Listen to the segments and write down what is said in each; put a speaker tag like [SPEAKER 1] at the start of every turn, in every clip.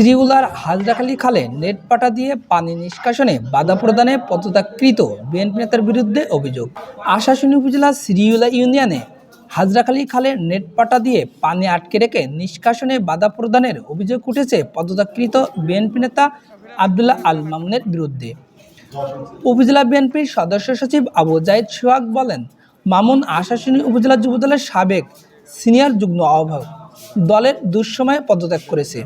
[SPEAKER 1] শ্রীউলার হাজরাখালী খালে নেট পাটা দিয়ে পানি নিষ্কাশনে বাধা প্রদানে পদত্যাগকৃত বিএনপি নেতার বিরুদ্ধে অভিযোগ। আশাশুনি উপজেলার শ্রীউলা ইউনিয়নে হাজরাখালী খালে নেট পাটা দিয়ে পানি আটকে রেখে নিষ্কাশনে বাধা প্রদানের অভিযোগ উঠেছে পদত্যাগকৃত বিএনপি নেতা আবদুল্লাহ আল মামুনের বিরুদ্ধে। উপজেলা বিএনপির সদস্য সচিব আবু জাইদ সোহাগ বলেন, মামুন আশাশুনি উপজেলা যুবদলের সাবেক সিনিয়র যুগ্ম আহ্বায়ক। দলের দুঃসময়ে পদত্যাগ করেছে।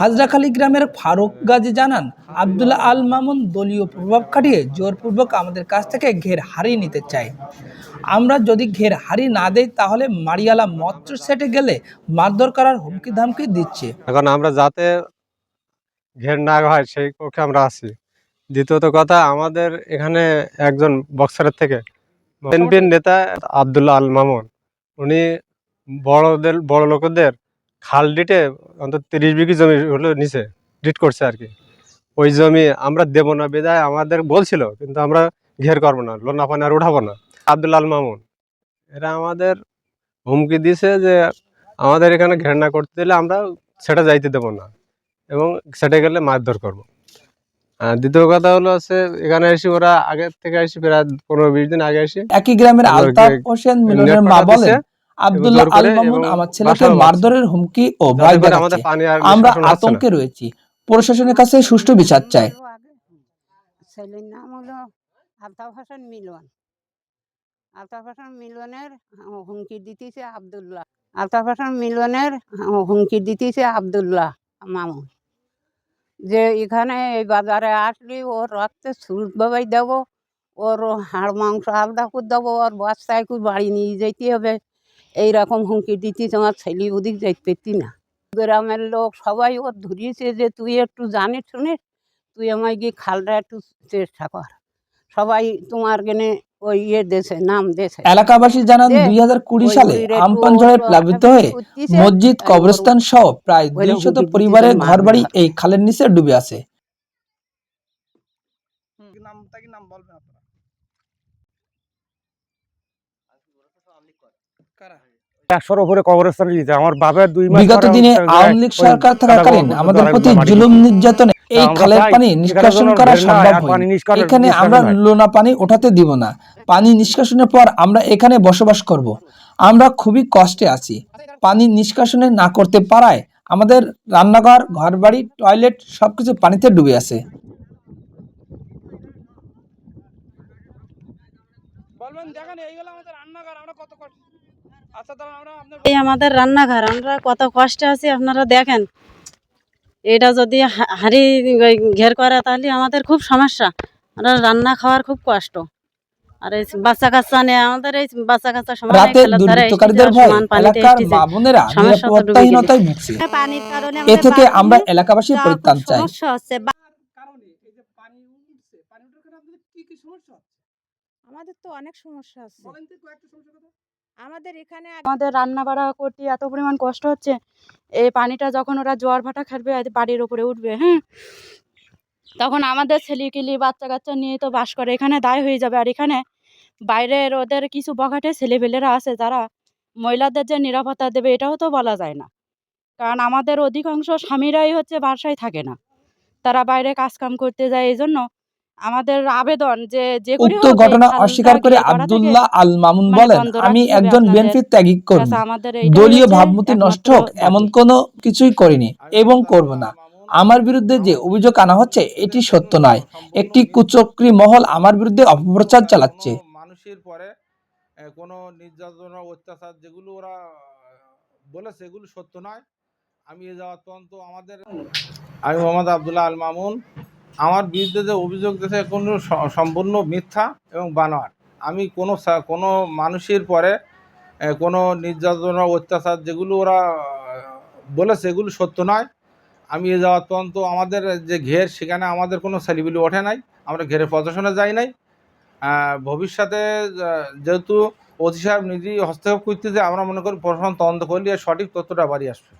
[SPEAKER 1] হাজরাখালী গ্রামের ফারুক গাজী জানান আবদুল্লাহ আল মামুন দলীয় প্রভাব খাটিয়ে জোরপূর্বক আমাদের কাছ থেকে ঘের হারিয়ে নিতে চায়। আমরা যদি ঘের হারিয়ে না দেই তাহলে মারিয়ালা মৎস্য সেটে গেলে মারধর করার হুমকি ধামকি দিচ্ছে।
[SPEAKER 2] এখন আমরা যাতে ঘের না হয় সেই পক্ষে আমরা আছি। দ্বিতীয়ত কথা আমাদের এখানে একজন বক্সারের থেকে বিএনপির নেতা আবদুল্লাহ আল মামুন। উনি বড়দের বড় লোকদের খাল ডিটে অন্তত তিরিশ বিঘি জমি হলো নিচে ডিট করছে আর কি। ওই জমি আমরা দেবো না বিদায় আমাদের বলছিল কিন্তু আমরা ঘের করব না লোনা পানি আর উঠাবো না। আবদুল্লাহ আল মামুন এরা আমাদের হুমকি দিছে যে আমাদের এখানে ঘেরানা করতে দিলে আমরা সেটা যাইতে দেবো না এবং সেটা গেলে মারধর করব। আর দ্বিতীয় কথা হলো আছে এখানে এসে ওরা আগে থেকে এসে প্রায় পনেরো বিশ দিন আগে এসে
[SPEAKER 1] একই গ্রামের আলতাফ হোসেন মিলনের মা বলেন আবদুল্লাহ আল মামুন আমার ছেলেকে মারধরের হুমকি ও ভয় দেখাচ্ছে। আমরা। আতঙ্কে রয়েছি। প্রশাসনের কাছে সুষ্ঠু বিচার চাই।
[SPEAKER 3] ছেলের নাম হলো আলতাফ হাসান মিলন। আলতাফ হাসান মিলনের হুমকি দিতেছে আবদুল্লাহ। আলতাফ হাসান মিলনের হুমকি দিতেছে আবদুল্লাহ মামুন। যে এখানে এই বাজারে আসলে ওর রক্তে সুরত বাবাই দেবো ওর হাড় মাংস আলাদা করে দেবো ওর বস্তায় করে বাড়ি নিয়ে যেতে হবে। এইরকম হুমকি দিতেছে আমার ছেলে ওদিক যাইতে পারতি না। গ্রামের লোক সবাই ওর ধরিয়েছে যে তুই একটু জানিস শুনিস তুই আমায় গিয়ে খালটা একটু চেষ্টা কর। সবাই তোমার গেনে ওই ইয়ে দেশে নাম দেশে।
[SPEAKER 1] এলাকাবাসী জানান দুই হাজার কুড়ি সালে আমপান ঝড়ে প্লাবিত হয়ে মসজিদ কবরস্থান সহ প্রায় দুইশত পরিবারের ঘরবাড়ি এই খালের নিচে ডুবে আছে।
[SPEAKER 4] একশোর উপরে কবরস্থান দিয়েছে আমার বাবার দুই মাস
[SPEAKER 1] বিগত দিনে আওয়ামী লীগ সরকার থাকাকালীন আমাদের প্রতি জুলুম নির্যাতনে এই
[SPEAKER 4] আমরা
[SPEAKER 1] খালের পানি
[SPEAKER 4] এখানে
[SPEAKER 1] নিষ্কাশন করা সম্ভব
[SPEAKER 4] আর পানি নিষ্কাশন-
[SPEAKER 1] এখানে আমরা লোনা পানি ওঠাতে দিব না। পানি নিষ্কাশনের পর আমরা এখানে বসবাস করব। আমরা খুবই কষ্টে আছি। পানি নিষ্কাশনে না করতে পারায় আমাদের রান্নাঘর ঘরবাড়ি টয়লেট সবকিছু পানিতে ডুবে আছে বলবেন দেখেন এইগুলো আমাদের রান্নাঘর আমরা কত কষ্ট আচ্ছা তাহলে আমরা আপনার
[SPEAKER 5] এই আমাদের রান্নাঘর আমরা কত কষ্টে আছি আপনারা দেখেন। এটা যদি হাঁড়ি ঘের করে তাহলে আমাদের খুব সমস্যা। আমরা রান্না খাওয়ার খুব কষ্ট। আর এই বাচ্চা কাচ্চা নিয়ে আমাদের এই বাচ্চা কাচ্চা সমান
[SPEAKER 1] এ থেকে আমরা এলাকাবাসী পরিত্রাণ চাই।
[SPEAKER 6] সমস্যা হচ্ছে? আমাদের তো অনেক সমস্যা আছে। আমাদের এখানে
[SPEAKER 5] আমাদের রান্না বাড়া করতে এত পরিমাণ কষ্ট হচ্ছে এই পানিটা যখন ওরা জোয়ার ভাটা খাটবে বাড়ির উপরে উঠবে হ্যাঁ? তখন আমাদের ছেলেকিলি বাচ্চা কাচ্চা নিয়ে তো বাস করে এখানে দায় হয়ে যাবে। আর এখানে বাইরের ওদের কিছু বখাটে ছেলেপেলেরা আছে যারা মহিলাদের যে নিরাপত্তা দেবে এটাও তো বলা যায় না। কারণ আমাদের অধিকাংশ স্বামীরাই হচ্ছে বাসায় থাকে না। তারা বাইরে কাজকাম করতে যায় এই জন্য আমাদের আবেদন যে যে
[SPEAKER 1] উক্ত ঘটনা অস্বীকার করে আব্দুল্লাহ আল মামুন
[SPEAKER 5] মানে
[SPEAKER 1] বলেন আমি একজন বিএনপি ত্যাগী কর্মী দলীয় ভাবমূর্তি নষ্ট হোক এমন। কোনো কিছুই করিনি এবং করব না। আমার বিরুদ্ধে যে অভিযোগ আনা হচ্ছে এটি সত্য নয়। একটি কুচক্রী মহল আমার বিরুদ্ধে অপপ্রচার চালাচ্ছে।
[SPEAKER 7] মানুষের পরে কোনো নির্যাতন অত্যাচার যেগুলো ওরা বলেছে এগুলো সত্য নয়। আমি এ যাওয়ার তদন্ত আমাদের আমি মোহাম্মদ আবদুল্লাহ আল মামুন আমার বিরুদ্ধে যে অভিযোগ দিয়েছে কোনো সম্পূর্ণ মিথ্যা এবং বানোয়ার আমি কোনো কোনো মানুষের পরে কোনো নির্যাতন অত্যাচার যেগুলো ওরা বলেছে এগুলো সত্য নয়। আমি এ যাওয়ার তদন্ত আমাদের যে ঘের, সেখানে আমাদের কোনো সেলিবিলি ওঠে নাই। আমরা ঘেরে প্রদর্শনে যাই নাই। ভবিষ্যতে যেহেতু ওসি সাহেব নিজেই হস্তক্ষেপ করতেছে, আমরা মনে করি প্রশাসন তদন্ত করলে সঠিক তথ্যটা বাড়ি আসবে।